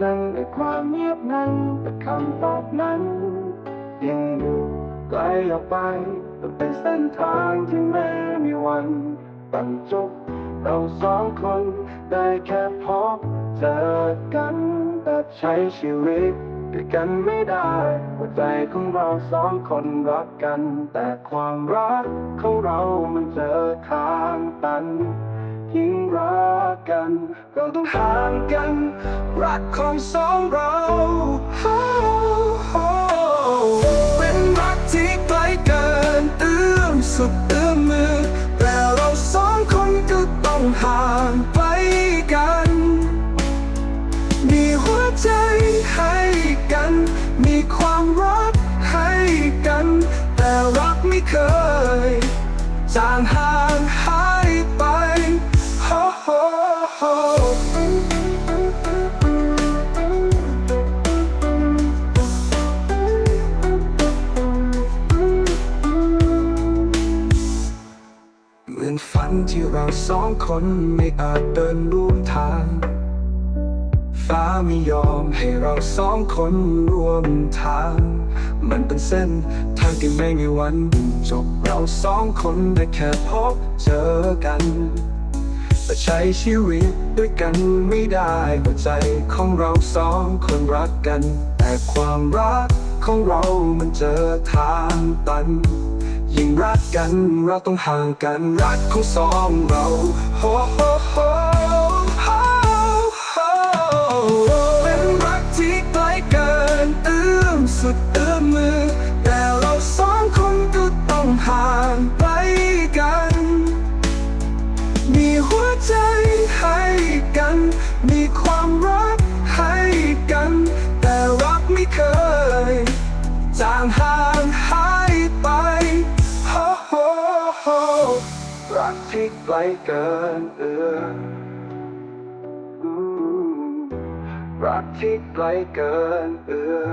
กันในความเงียบนั้นแต่คำตอบนั้น ยังอยู่ไกลออกไปแต่เป็นเส้นทางที่ไม่มีวันบรรจบเราสองคนได้แค่พบเจอกันแต่ใช้ชีวิตด้วยกันไม่ได้หัวใจของเราสองคนรักกัน แต่ความรักของเรามันเจอทางตันยิ่ง กัน เราต้องห่างกัน รักของสองเราเป็นรักที่ไกลเกินเอื้อมสุดเอื้อมมือแต่เราสองคนก็ต้องห่างไปกัน มีหัวใจให้กัน มีความรักให้กัน แต่รักไม่เคยจางห่างหายไปโอ้โหโห เหมือนฝันที่เราสองคนไม่อาจเดินร่วมทาง ฟ้าไม่ยอมให้เราสองคนร่วมทาง มันเป็นเส้นทางที่ไม่มีวันจบเราสองคนได้แค่พบเจอกัน แต่ใช้ชีวิตด้วยกันไม่ได้หัวใจของเราสองคนรักกัน แต่ความรักของเรามันเจอทางตัน ยิ่งรักกันเราต้องห่างกันรักของสองเราโฮโฮโฮ ไกลเกินเอื้อรักที่ไกลเกินเอื้อ